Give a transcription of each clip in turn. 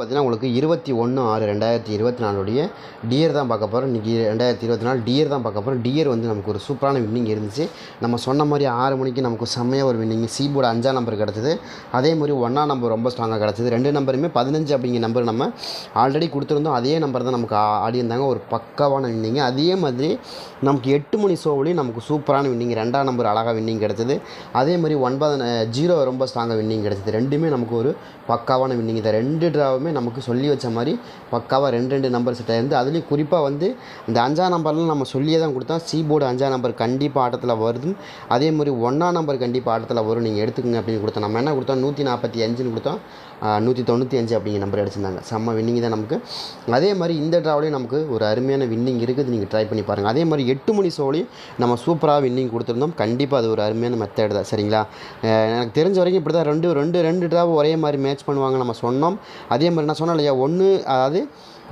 பார்த்தீங்கன்னா உங்களுக்கு இருபத்தி ஒன்று ஆறு ரெண்டாயிரத்தி இருபத்தி நாலுடைய டியர் தான் பார்க்க போகிறோம் இன்றைக்கி ரெண்டாயிரத்தி இருபத்தி நாலு டியர் தான் பார்க்க போகிறோம் டியர் வந்து நமக்கு ஒரு சூப்பரான வின்னிங் இருந்துச்சு. நம்ம சொன்ன மாதிரி ஆறு மணிக்கு நமக்கு செம்மையாக ஒரு வின்னிங் சீபோர்டு அஞ்சாம் நம்பர் கிடச்சிது. அதே மாதிரி ஒன்றாம் நம்பர் ரொம்ப ஸ்ட்ராங்காக கிடச்சிது. ரெண்டு நம்பருமே பதினஞ்சு அப்படிங்கிற நம்பர் நம்ம ஆல்ரெடி கொடுத்துருந்தோம். அதே நம்பர் தான் நமக்கு ஆடியிருந்தாங்க ஆடி இருந்தாங்க. ஒரு பக்காவான வின்னிங் அதே மாதிரி நமக்கு எட்டு மணி ஷோவிலையும் நமக்கு சூப்பரான வின்னிங் ரெண்டாம் நம்பர் அழகாக வின்னிங் கிடச்சிது. அதே மாதிரி ஒன்பது ஜீரோ ரொம்ப ஸ்ட்ராங்காக வின்னிங் கிடச்சிது. ரெண்டுமே நமக்கு ஒரு பக்காவான வின்னிங் தான் ரெண்டு ட்ராவுமே நமக்கு சொல்லி வச்ச மாதிரி பக்காவாக ரெண்டு ரெண்டு நம்பர் செட் ஆயிருந்து அதுலேயும் குறிப்பாக வந்து இந்த அஞ்சாம் நம்பர்லாம் நம்ம சொல்லியே தான் கொடுத்தோம் சி போர்டு அஞ்சாம் நம்பர் கண்டிப்பாக ஆட்டத்தில் வருது அதே மாதிரி ஒன்றாம் நம்பர் கண்டிப்பாக ஆட்டத்தில் வரும். நீங்கள் எடுத்துக்கங்க அப்படின்னு கொடுத்தோம் நம்ம என்ன கொடுத்தோம்? நூற்றி நாற்பத்தி அஞ்சுன்னு கொடுத்தோம். நூற்றி தொண்ணூற்றி அஞ்சு அப்படிங்கிற நம்பர் அடிச்சிருந்தாங்க. செம்ம வின்னிங் தான் நமக்கு. அதே மாதிரி இந்த ட்ராவலையும் நமக்கு ஒரு அருமையான வின்னிங் இருக்குது. நீங்கள் ட்ரை பண்ணி பாருங்கள் அதே மாதிரி எட்டு மணி ஷோலையும் நம்ம சூப்பராக வின்னிங் கொடுத்துருந்தோம். கண்டிப்பாக அது ஒரு அருமையான மெத்தட் தான். சரிங்களா? எனக்கு தெரிஞ்ச வரைக்கும் இப்படி தான் ரெண்டு ரெண்டு ரெண்டு ட்ராவ் ஒரே மாதிரி மேட்ச் பண்ணுவாங்க நம்ம சொன்னோம். அதே மாதிரி நான் சொன்னேன் இல்லையா ஒன்று அதாவது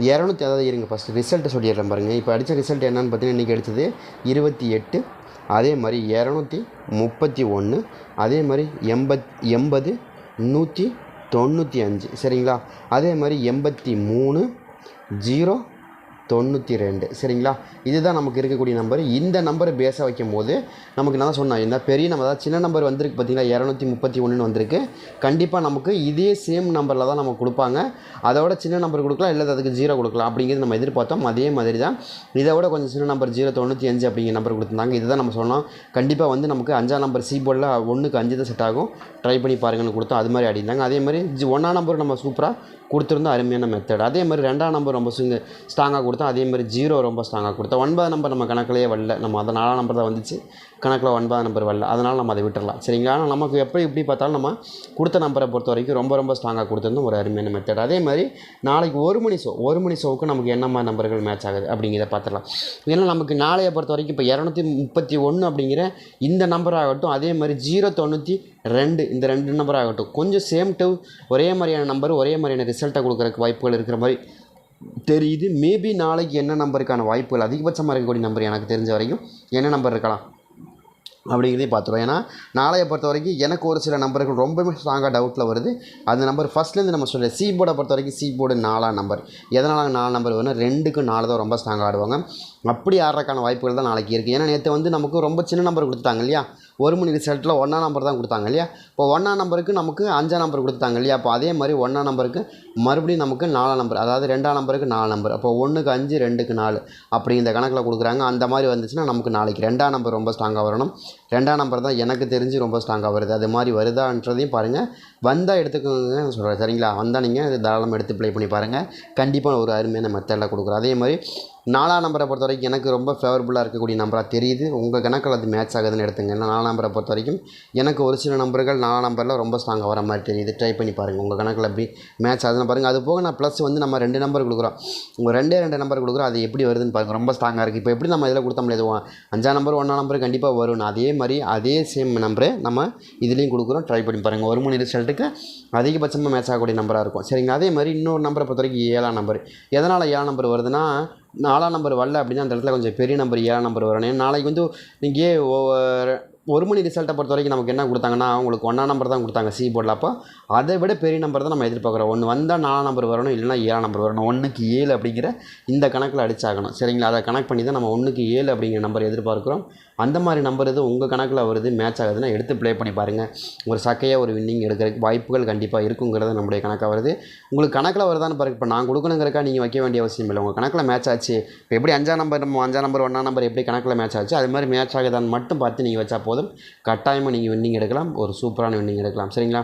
இரநூத்தி அதாவது இருங்க ஃபஸ்ட்டு ரிசல்ட்டு சொல்லிடுறேன் பாருங்கள் இப்போ அடித்த ரிசல்ட் என்னன்னு பார்த்தீங்கன்னா இன்றைக்கி அடித்தது இருபத்தி எட்டு அதே மாதிரி இரநூத்தி முப்பத்தி ஒன்று அதே மாதிரி எண்பத் எண்பது நூற்றி தொண்ணூற்றி அஞ்சு சரிங்களா? அதே மாதிரி எண்பத்தி மூணு ஜீரோ தொண்ணூற்றி ரெண்டு. சரிங்களா? இதுதான் நமக்கு இருக்கக்கூடிய நம்பர் இந்த நம்பரை பேஸாக வைக்கும் போது நமக்கு நான் தான் சொன்னேன் இந்த பெரிய நம்பர் அதாவது சின்ன நம்பர் வந்திருக்கு பார்த்தீங்களா? இரநூத்தி முப்பத்தி ஒன்றுன்னு வந்திருக்கு. கண்டிப்பாக நமக்கு இதே சேம் நம்பரில் தான் நமக்கு கொடுப்பாங்க. அதோட சின்ன நம்பர் கொடுக்கலாம் இல்லை அதுக்கு ஜீரோ கொடுக்கலாம் அப்படிங்கிறது நம்ம எதிர்பார்த்தோம். அதே மாதிரி தான் இதை விட கொஞ்சம் சின்ன நம்பர் ஜீரோ தொண்ணூற்றி அஞ்சு அப்படிங்கிற நம்பர் கொடுத்துருந்தாங்க. இதுதான் நம்ம சொன்னோம். கண்டிப்பாக வந்து நமக்கு அஞ்சாம் நம்பர் சி போர்டில் ஒன்றுக்கு அஞ்சு தான் செட் ஆகும். ட்ரை பண்ணி பாருங்கன்னு கொடுத்தோம். அது மாதிரி அடிந்தாங்க அதே மாதிரி ஒன்றாம் நம்பர் நம்ம சூப்பராக கொடுத்துருந்தோம் அருமையான மெத்தட் அதே மாதிரி ரெண்டாம் நம்பர் ரொம்ப சுங்க ஸ்ட்ராங்காக கொடுத்தோம் அதே மாதிரி ஜீரோ ரொம்ப ஸ்ட்ராங்காக கொடுத்தோம் ஒன்பது நம்பர் நம்ம கணக்கிலேயே வரல. நம்ம அதை நாலாம் நம்பர் தான் வந்துச்சு. கணக்கில் ஒன்பதாம் நம்பர் வரல. அதனால் நம்ம அதை விட்டுடலாம் சரிங்களா? ஆனால் நமக்கு எப்படி இப்படி பார்த்தாலும் நம்ம கொடுத்த நம்பரை பொறுத்த வரைக்கும் ரொம்ப ரொம்ப ஸ்ட்ராங்காக கொடுத்துருந்தோம் ஒரு அருமையான மெத்தட் அதே மாதிரி நாளைக்கு ஒரு மணி ஷோ ஒரு மணி ஷோவுக்கு நமக்கு என்ன மாதிரி நம்பர்கள் மேட்ச் ஆகுது அப்படிங்கிறத பார்த்துடலாம். ஏன்னா நமக்கு நாளைய பொறுத்த வரைக்கும் இப்போ இரநூத்தி முப்பத்தி ஒன்று அப்படிங்கிற இந்த நம்பர் ஆகட்டும் அதே மாதிரி ஜீரோ தொண்ணூற்றி ரெண்டு இந்த ரெண்டு நம்பர் ஆகட்டும் கொஞ்சம் சேம் டு ஒரே மாதிரியான நம்பர் ஒரே மாதிரியான ரிசல்ட்டை கொடுக்குறக்கு வாய்ப்புகள் இருக்கிற மாதிரி தெரியுது. மேபி நாளைக்கு என்ன நம்பருக்கான வாய்ப்புகள் அதிகபட்சமாக இருக்கக்கூடிய நம்பர் எனக்கு தெரிஞ்ச வரைக்கும் என்ன நம்பர் இருக்கலாம்? அப்படிங்கிறதையும் பார்த்துருவோம். ஏன்னா நாளைய பொறுத்த வரைக்கும் எனக்கு ஒரு சில நம்பர்கள் ரொம்பவே ஸ்ட்ராங்காக டவுட்டில் வருது. அந்த நம்பர் ஃபஸ்ட்லேருந்து நம்ம சொல்கிறேன் சி போர்டை பொறுத்த வரைக்கும் சி போர்டு நாலாம் நம்பர் எதனால் நாலு நம்பர் வேணும் ரெண்டுக்கு நாலு தான் ரொம்ப ஸ்ட்ராங்காக ஆடுவாங்க. அப்படி ஆடுறதுக்கான வாய்ப்புகள் தான் நாளைக்கு இருக்குது ஏன்னா நேற்று வந்து நமக்கு ரொம்ப சின்ன நம்பர் கொடுத்தாங்க இல்லையா? ஒரு மணி ரிசல்ட்டில் ஒன்றா நம்பர் தான் கொடுத்தாங்க இல்லையா? இப்போ ஒன்றா நம்பருக்கு நமக்கு அஞ்சாம் நம்பர் கொடுத்தாங்க இல்லையா? அப்போ அதே மாதிரி ஒன்றா நம்பருக்கு மறுபடியும் நமக்கு நாலாம் நம்பர் அதாவது ரெண்டாம் நம்பருக்கு நாலு நம்பர் அப்போ ஒன்றுக்கு அஞ்சு ரெண்டுக்கு நாலு அப்படி இந்த கணக்கில் கொடுக்குறாங்க. அந்த மாதிரி வந்துச்சுன்னா நமக்கு நாளைக்கு ரெண்டாம் நம்பர் ரொம்ப ஸ்ட்ராங்காக வரணும். ரெண்டாம் நம்பர் தான் எனக்கு தெரிஞ்சு ரொம்ப ஸ்ட்ராங்காக வருது. அது மாதிரி வருதான்றதையும் பாருங்கள் வந்தால் எடுத்துக்கோங்க சொல்கிறேன் சரிங்களா? வந்தால் நீங்கள் இது தாராளமாக எடுத்து ப்ளே பண்ணி பாருங்கள் கண்டிப்பாக ஒரு அருமையான மெத்தடில் கொடுக்குறோம் அதே மாதிரி நாலாம் நம்பரை பொறுத்த வரைக்கும் எனக்கு ரொம்ப ஃபேவரபுளாக இருக்கக்கூடிய நம்பராக தெரியுது. உங்கள் கணக்கில் அது மேட்ச் ஆகுதுன்னு எடுத்துங்க. ஏன்னா நாலாம் நம்பரை பொறுத்த வரைக்கும் எனக்கு ஒரு சில நம்பர்கள் நாலாம் நம்பரில் ரொம்ப ஸ்ட்ராங்காக வர மாதிரி தெரியுது. ட்ரை பண்ணி பாருங்கள் உங்கள் கணக்கில் எப்படி மேட்ச் ஆகுதுன்னு பாருங்கள் அது போக நான் ப்ளஸ் வந்து நம்ம ரெண்டு நம்பர் கொடுக்குறோம். உங்கள் ரெண்டே ரெண்டு நம்பர் கொடுக்குறோம். அது எப்படி வருதுன்னு பாருங்கள் ரொம்ப ஸ்ட்ராங்காக இருக்குது இப்போ எப்படி நம்ம இதில் கொடுத்த முடியாது? அஞ்சாம் நம்பர் ஒன்றாம் நம்பர் கண்டிப்பாக வரும். அதே மாதிரி அதே சேம் நம்பரு நம்ம இதுலேயும் கொடுக்குறோம். ட்ரை பண்ணி பாருங்கள் ஒரு மணி ரிசல்ட்டுக்கு அதிகபட்சமாக மேட்ச் ஆகக்கூடிய நம்பராக இருக்கும். சரிங்க. அதே மாதிரி இன்னொரு நம்பரை பொறுத்த வரைக்கும் ஏழாம் நம்பர் எதனால் ஏழாம் நம்பர் வருதுன்னா நாலாம் நம்பர் வரல அப்படின்னா அந்த இடத்துல கொஞ்சம் பெரிய நம்பர் ஏழாம் நம்பர் வரணும். நாளைக்கு வந்து நீங்கள் ஒ- ஒரு மணி ரிசல்ட்டை பொறுத்த வரைக்கும் நமக்கு என்ன கொடுத்தாங்கன்னா உங்களுக்கு ஒன்றா நம்பர் தான் கொடுத்தாங்க சி போர்டில் அப்போ அதை விட பெரிய நம்பர் தான் நம்ம எதிர்பார்க்குறோம். ஒன்று வந்தால் நாலாம் நம்பர் வரணும் இல்லைனா ஏழாம் நம்பர் வரணும். ஒன்றுக்கு ஏழு அப்படிங்கிற இந்த கணக்கில் அடிச்சாகணும். சரிங்களா? அதை கணக்கு பண்ணி தான் நம்ம ஒன்றுக்கு ஏழு அப்படிங்கிற நம்பர் எதிர்பார்க்குறோம். அந்த மாதிரி நம்பர் எதுவும் உங்கள் கணக்கில் வருது மேட்ச் ஆகுதுன்னா எடுத்து ப்ளே பண்ணி பாருங்கள் ஒரு சக்கையாக ஒரு வின்னிங் எடுக்கிறதுக்கு வாய்ப்புகள் கண்டிப்பாக இருக்குங்கிறது நம்முடைய கணக்காக வருது. உங்களுக்கு கணக்கில் வருதான்னு பாருங்க. இப்போ நான் கொடுக்கணுங்கிறக்கா நீங்கள் வைக்க வேண்டிய அவசியம் இல்லை. உங்கள் கணக்கில் மேட்ச் ஆச்சு. இப்போ எப்படி அஞ்சாம் நம்பர் நம்ம அஞ்சாம் நம்பர் ஒன்றாம் நம்பர் எப்படி கணக்கில் மேட்ச் ஆச்சு? அது மாதிரி மேட்ச் ஆகுதான்னு மட்டும் பார்த்து நீங்கள் வச்சா போதும். கட்டாயமாக நீங்கள் வின்னிங் எடுக்கலாம். ஒரு சூப்பரான வின்னிங் எடுக்கலாம். சரிங்களா?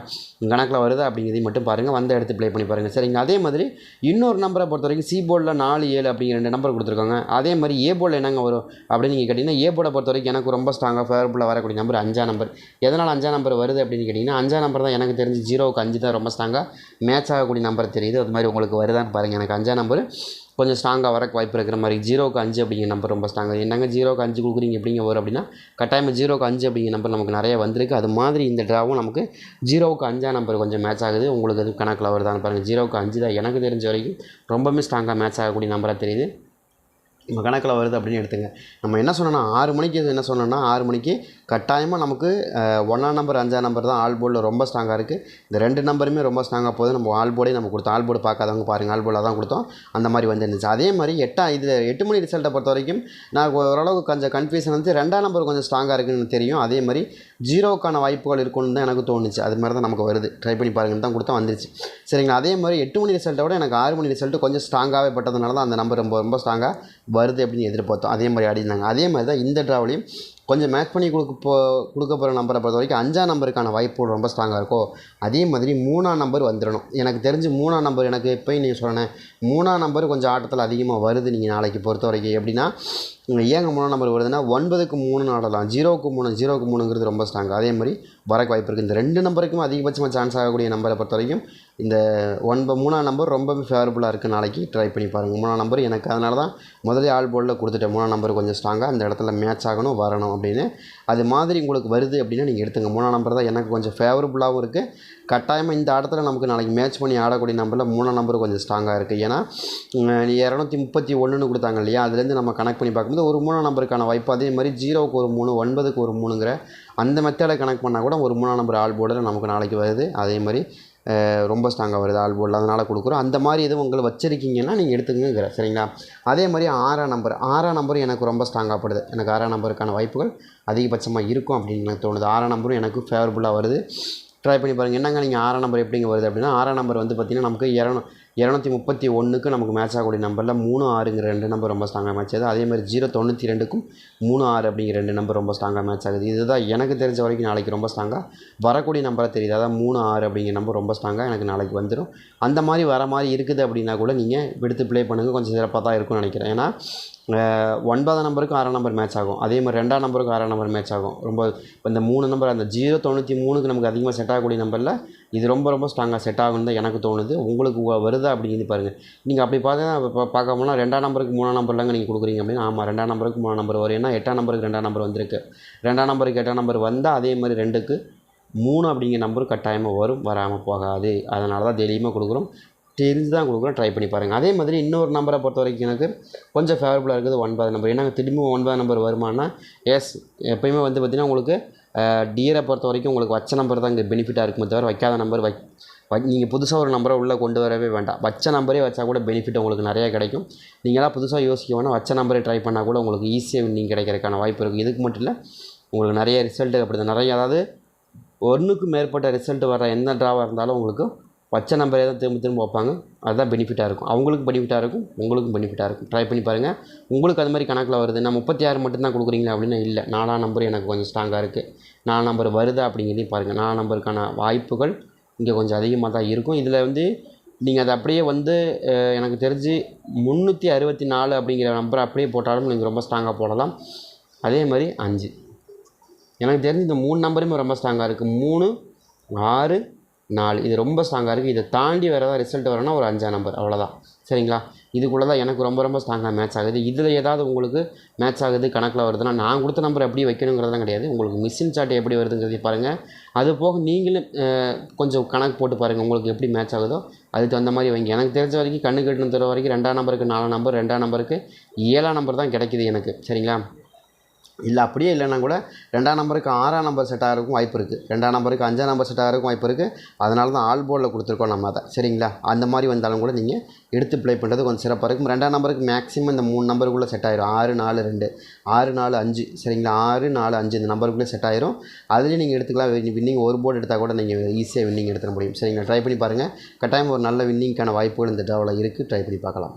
கணக்கில் வருதா அப்படிங்கிறதையும் மட்டும் பாருங்கள் வந்த இடத்து ப்ளே பண்ணி பாருங்கள் சரிங்க அதே மாதிரி இன்னொரு நம்பரை பொறுத்த வரைக்கும் சி போர்டில் நாலு ஏழு அப்படிங்கிற ரெண்டு நம்பர் கொடுத்துருக்காங்க. அதே மாதிரி ஏ போர்டில் என்னங்க வரும் அப்படின்னு நீங்கள் கேட்டிங்கன்னா ஏ போர்டை பொறுத்த வரைக்கும் எனக்கு ரொம்ப ஸ்ட்ராங்காக ஃபேவரபுளாக வரக்கூடிய நம்பர் அஞ்சாம் நம்பர் எதனால் அஞ்சாம் நம்பர் வருது அப்படின்னு கேட்டிங்கன்னா அஞ்சாம் நம்பர் தான் எனக்கு தெரிஞ்சு ஜீரோவுக்கு அஞ்சு தான் ரொம்ப ஸ்ட்ராங்காக மேட்ச் ஆகக்கூடிய நம்பர் தெரியுது. அது மாதிரி உங்களுக்கு வருதான்னு பாருங்கள் எனக்கு அஞ்சாம் நம்பர் கொஞ்சம் ஸ்ட்ராங்காக வரக்கு வாய்ப்பு இருக்கிற மாதிரி. ஜீரோக்கு அஞ்சு அப்படிங்கிற நம்பர் ரொம்ப ஸ்ட்ராங்காக என்னங்க ஜீரோக்கு அஞ்சு கொடுக்குறீங்க எப்படிங்க வரும் அப்படின்னா கட்டாயமாக ஜீரோக்கு அஞ்சு அப்படிங்கிற நம்பர் நமக்கு நிறைய வந்திருக்கு. அது மாதிரி இந்த ட்ராவும் நமக்கு ஜீரோவுக்கு அஞ்சா நம்பர் கொஞ்சம் மேட்ச் ஆகுது. உங்களுக்கு அது கணக்கில் வருதான்னு பாருங்கள் ஜீரோவுக்கு அஞ்சு தான் எனக்கு தெரிஞ்ச வரைக்கும் ரொம்பவுமே ஸ்ட்ராங்காக மேட்ச் ஆகக்கூடிய நம்பராக தெரியுது. உங்கள் கணக்கில் வருது அப்படின்னு எடுத்துங்க. நம்ம என்ன சொன்னோன்னா ஆறு மணிக்கு என்ன சொன்னோன்னா ஆறு மணிக்கு கட்டாயமாக நமக்கு ஒன்றாம் நம்பர் அஞ்சாம் நம்பர் தான் ஆல் போர்டில் ரொம்ப ஸ்ட்ராங்காக இருக்குது இந்த ரெண்டு நம்பருமே ரொம்ப ஸ்ட்ராங்காக போகுது. நம்ம ஆல் போர்டே நம்ம கொடுத்தோம். ஆல் போர்டு பார்க்காதவங்க பாருங்கள் ஆல் போர்டில் தான் கொடுத்தோம். அந்த மாதிரி வந்துருந்துச்சு. அதே மாதிரி எட்டா இது எட்டு மணி ரிசல்ட்டை பொறுத்த வரைக்கும் நான் ஓரளவுக்கு கொஞ்சம் கன்ஃபியூஷன் வந்து ரெண்டாம் நம்பர் கொஞ்சம் ஸ்ட்ராங்காக இருக்குன்னு தெரியும். அதே மாதிரி ஜீரோக்கான வாய்ப்புகள் இருக்கும்னு தான் எனக்கு தோணுச்சு. அது மாதிரி தான் நமக்கு வருது. ட்ரை பண்ணி பாருங்கன்னு தான் கொடுத்தா வந்துருச்சு. சரிங்களா? அதே மாதிரி எட்டு மணி ரிசல்ட்டை விட எனக்கு ஆறு மணி ரிசல்ட்டு கொஞ்சம் ஸ்ட்ராங்காகவே பட்டதுனால தான் அந்த நம்பர் ரொம்ப ரொம்ப ஸ்ட்ராங்காக வருது அப்படின்னு எதிர்பார்த்தோம். அதே மாதிரி ஆடினாங்க அதே மாதிரி தான் இந்த ட்ராவலையும் கொஞ்சம் மேட்ச் பண்ணி கொடுக்க போ கொடுக்க போகிற நம்பரை பொறுத்த வரைக்கும் அஞ்சாம் நம்பருக்கான வாய்ப்பு ரொம்ப ஸ்ட்ராங்காக இருக்கும் அதே மாதிரி மூணாம் நம்பர் வந்துடணும் எனக்கு தெரிஞ்சு மூணாம் நம்பர் எனக்கு எப்போயும் நீங்கள் சொன்னேன் மூணாம் நம்பர் கொஞ்சம் ஆட்டத்தில் அதிகமாக வருது நீங்கள் நாளைக்கு பொறுத்த வரைக்கும். எப்படின்னா ஏங்க மூணாம் நம்பர் வருதுன்னா ஒன்பதுக்கு மூணு ஆடலாம். ஜீரோவுக்கு மூணு ஜீரோவுக்கு மூணுங்கிறது ரொம்ப ஸ்ட்ராங் அதே மாதிரி வரக்கு வாய்ப்பு இருக்குது இந்த ரெண்டு நம்பருக்கும் அதிகபட்சமாக சான்ஸ் ஆகக்கூடிய நம்பரை பொறுத்த வரைக்கும் இந்த ஒன்பது மூணாம் நம்பர் ரொம்பவே ஃபேவரபுளாக இருக்குது நாளைக்கு. ட்ரை பண்ணி பாருங்கள் மூணாம் நம்பர் எனக்கு அதனால தான் முதலே ஆள் போர்டில் கொடுத்துட்டேன். மூணாம் நம்பர் கொஞ்சம் ஸ்ட்ராங்காக அந்த இடத்துல மேட்ச் ஆகணும் வரணும் அப்படின்னு. அது மாதிரி உங்களுக்கு வருது அப்படின்னா நீங்கள் எடுத்துங்க. மூணாம் நம்பர் தான் எனக்கு கொஞ்சம் ஃபேவரபுளாகவும் இருக்குது கட்டாயமாக இந்த ஆட்டத்தில் நமக்கு நாளைக்கு மேட்ச் பண்ணி ஆடக்கூடிய நம்பரில் மூணாம் நம்பர் கொஞ்சம் ஸ்ட்ராங்காக இருக்குது ஏன்னா இரநூத்தி முப்பத்தி ஒன்றுன்னு கொடுத்தாங்க இல்லையா? அதுலேருந்து நம்ம கனெக்ட் பண்ணி பார்க்கும்போது ஒரு மூணாம் நம்பருக்கான வாய்ப்பு. அதே மாதிரி ஜீரோவுக்கு ஒரு மூணு ஒன்பதுக்கு ஒரு மூணுங்கிற அந்த மெத்தடை கணக்கு பண்ணால் கூட ஒரு மூணாம் நம்பர் ஆல் போர்டில் நமக்கு நாளைக்கு வருது. அதே மாதிரி ரொம்ப ஸ்ட்ராங்காக வருது ஆல் போர்டில் அதனால் கொடுக்குறோம். அந்த மாதிரி எதுவும் உங்களை வச்சிருக்கீங்கன்னா நீங்கள் எடுத்துக்கங்கிற சரிங்களா? அதே மாதிரி ஆறாம் நம்பர் ஆறாம் நம்பர் எனக்கு ரொம்ப ஸ்ட்ராங்காக படுது. எனக்கு ஆறாம் நம்பருக்கான வாய்ப்புகள் அதிகபட்சமாக இருக்கும் அப்படின்னு எனக்கு தோணுது. ஆறாம் நம்பரும் எனக்கு ஃபேவரபுளாக வருது. ட்ரை பண்ணி பாருங்கள் என்னங்க நீங்கள் ஆறாம் நம்பர் எப்படிங்க வருது அப்படின்னா ஆறாம் நம்பர் வந்து பார்த்திங்கன்னா நமக்கு இரநூ இரநூத்தி முப்பத்தி ஒன்றுக்கு நமக்கு மேட்ச் ஆகக்கூடிய நம்பரில் மூணு ஆறுங்கிற ரெண்டு நம்பர் ரொம்ப ஸ்ட்ராங்காக மேட்ச் ஆகுது. அதே மாதிரி ஜீரோ தொண்ணூற்றி ரெண்டுக்கும் மூணு ஆறு அப்படிங்கிற ரெண்டு நம்பர் ரொம்ப ஸ்ட்ராங்காக மேட்ச் ஆகுது. இதுதான் எனக்கு தெரிஞ்ச வரைக்கும் நாளைக்கு ரொம்ப ஸ்ட்ராங்காக வரக்கூடிய நம்பராக தெரியுது. அதான் மூணு ஆறு அப்படிங்கிற நம்பர் ரொம்ப ஸ்ட்ராங்காக எனக்கு நாளைக்கு வந்துடும் அந்த மாதிரி வர மாதிரி இருக்குது அப்படின்னா கூட நீங்கள் எடுத்து ப்ளே பண்ணுங்கள் கொஞ்சம் சிறப்பாக தான் இருக்கும்னு நினைக்கிறேன். ஏன்னா ஒன்பதாம் நம்பருக்கு ஆறாம் நம்பர் மேட்ச் ஆகும். அதே மாதிரி ரெண்டாம் நம்பருக்கு ஆறாம் நம்பர் மேட்ச் ஆகும். ரொம்ப இந்த மூணு நம்பர் அந்த ஜீரோ தொண்ணூற்றி மூணுக்கு நமக்கு அதிகமாக செட் ஆகக்கூடிய நம்பரில் இது ரொம்ப ரொம்ப ஸ்ட்ராங்காக செட் ஆகும்னு தான் எனக்கு தோணுது. உங்களுக்கு வருதா அப்படிங்கிறது பாருங்கள் நீங்கள் அப்படி பார்த்தீங்கன்னா இப்போ பார்க்க போனால் ரெண்டாம் நம்பருக்கு மூணாம் நம்பர்லாங்க நீங்கள் கொடுக்குறீங்க அப்படின்னா ஆமாம் ரெண்டாம் நம்பருக்கு மூணாம் நம்பர் வரும். ஏன்னா எட்டாம் நம்பருக்கு ரெண்டாம் நம்பர் வந்திருக்கு. ரெண்டாம் நம்பருக்கு எட்டாம் நம்பர் வந்தால் அதே மாதிரி ரெண்டுக்கு மூணு அப்படிங்கிற நம்பர் கட்டாயமாக வரும் வராமல் போகாது. அதனால தான் தைரியமாக கொடுக்குறோம். தெரிஞ்சு தான் கொடுக்குறோம். ட்ரை பண்ணி பாருங்கள் அதே மாதிரி இன்னொரு நம்பரை பொறுத்த வரைக்கும் எனக்கு கொஞ்சம் ஃபேவரபுளாக இருக்குது ஒன்பது நம்பர். ஏன்னா திரும்பி ஒன்பது நம்பர் வருமானா எஸ் எப்பயுமே வந்து பார்த்திங்கன்னா உங்களுக்கு டியரை பொறுத்த வரைக்கும் உங்களுக்கு வச்ச நம்பர் தான் இங்கே பெனிஃபிட்டாக இருக்குமே தவிர வைக்காத நம்பர் வை நீங்கள் புதுசாக ஒரு நம்பரை உள்ளே கொண்டு வரவே வேண்டாம். வச்ச நம்பரே வச்சா கூட பெனிஃபிட் உங்களுக்கு நிறையா கிடைக்கும். நீங்களாம் புதுசாக யோசிக்க வேணால் வச்ச நம்பரே ட்ரை பண்ணால் கூட உங்களுக்கு ஈஸியாக நீங்கள் கிடைக்கிறதுக்கான வாய்ப்பு இருக்குது இதுக்கு மட்டும் இல்லை உங்களுக்கு நிறைய ரிசல்ட்டு அப்படி தான் நிறைய அதாவது ஒன்றுக்கு மேற்பட்ட ரிசல்ட் வர எந்த ட்ராவாக இருந்தாலும் உங்களுக்கு வச்ச நம்பரே தான் திரும்ப திரும்ப வைப்பாங்க. அதுதான் பெனிஃபிட்டாக இருக்கும். அவங்களுக்கும் பெனிஃபிட்டாக இருக்கும். உங்களுக்கும் பெனிஃபிட்டாக இருக்கும். ட்ரை பண்ணி பாருங்கள் உங்களுக்கு அது மாதிரி கணக்கில் வருது. நான் முப்பத்தி ஆறு மட்டும்தான் கொடுக்குறீங்களா அப்படின்னு இல்லை. நாலாம் நம்பர் எனக்கு கொஞ்சம் ஸ்ட்ராங்காக இருக்குது நாலு நம்பர் வருதா அப்படிங்கிறதையும் பாருங்கள் நாலு நம்பருக்கான வாய்ப்புகள் இங்கே கொஞ்சம் அதிகமாக தான் இருக்கும். இதில் வந்து நீங்கள் அதை அப்படியே வந்து எனக்கு தெரிஞ்சு முந்நூற்றி அறுபத்தி நாலு அப்படிங்கிற நம்பரை அப்படியே போட்டாலும் நீங்கள் ரொம்ப ஸ்ட்ராங்காக போடலாம். அதே மாதிரி அஞ்சு. எனக்கு தெரிஞ்சு இந்த மூணு நம்பருமே ரொம்ப ஸ்ட்ராங்காக இருக்குது மூணு ஆறு நாலு. இது ரொம்ப ஸ்ட்ராங்காக இருக்குது இதை தாண்டி வேறு ஏதாவது ரிசல்ட் வரணும்னா ஒரு அஞ்சாம் நம்பர் அவ்வளோதான் சரிங்களா? இதுக்குள்ளே தான் எனக்கு ரொம்ப ரொம்ப ஸ்ட்ராங்காக மேட்ச் ஆகுது. இதில் ஏதாவது உங்களுக்கு மேட்ச் ஆகுது கணக்கில் வருதுன்னா நான் கொடுத்த நம்பர் எப்படி வைக்கணுங்கிறதெல்லாம் கிடையாது. உங்களுக்கு மிஷின் சார்ட் எப்படி வருதுங்கிறதை பாருங்கள் அது போக நீங்களும் கொஞ்சம் கணக்கு போட்டு பாருங்கள் உங்களுக்கு எப்படி மேட்ச் ஆகுதோ. அதுக்கு தகுந்த மாதிரி வைங்க. எனக்கு தெரிஞ்ச வரைக்கும் கண்ணு கெட்டுன தர வரைக்கும் ரெண்டாம் நம்பருக்கு நாலாம் நம்பர் ரெண்டாம் நம்பருக்கு ஏழாம் நம்பர் தான் கிடைக்குது எனக்கு. சரிங்களா? இல்லை அப்படியே இல்லைன்னா கூட ரெண்டாம் நம்பருக்கு ஆறாம் நம்பர் செட் ஆகிறதுக்கும் வாய்ப்பு இருக்குது ரெண்டாம் நம்பருக்கு அஞ்சாம் நம்பர் செட் ஆகிறதுக்கும் வாய்ப்பு இருக்குது அதனால தான் ஆல் போர்டில் கொடுத்துருக்கோம் நம்ம அதை. சரிங்களா? அந்த மாதிரி வந்தாலும் கூட நீங்கள் எடுத்து ப்ளே பண்ணுறது கொஞ்சம் சிறப்பாக இருக்கும். ரெண்டாம் நம்பருக்கு மேக்ஸிமம் இந்த மூணு நம்பருக்குள்ளே செட் ஆயிரும். ஆறு நாலு ரெண்டு. ஆறு நாலு அஞ்சு. சரிங்களா? ஆறு நாலு அஞ்சு இந்த நம்பருக்குள்ளே செட் ஆயிரும். அதுலேயும் நீங்கள் எடுத்துக்கலாம். வின்னிங் ஒரு போர்டு எடுத்தால் கூட நீங்கள் ஈஸியாக வின்னிங் எடுத்துட முடியும். சரிங்களா? ட்ரை பண்ணி பாருங்கள் கட்டாயம் ஒரு நல்ல வின்னிங்க்கான வாய்ப்புகள் இந்த ட்ராவில் இருக்குது ட்ரை பண்ணி பார்க்கலாம்.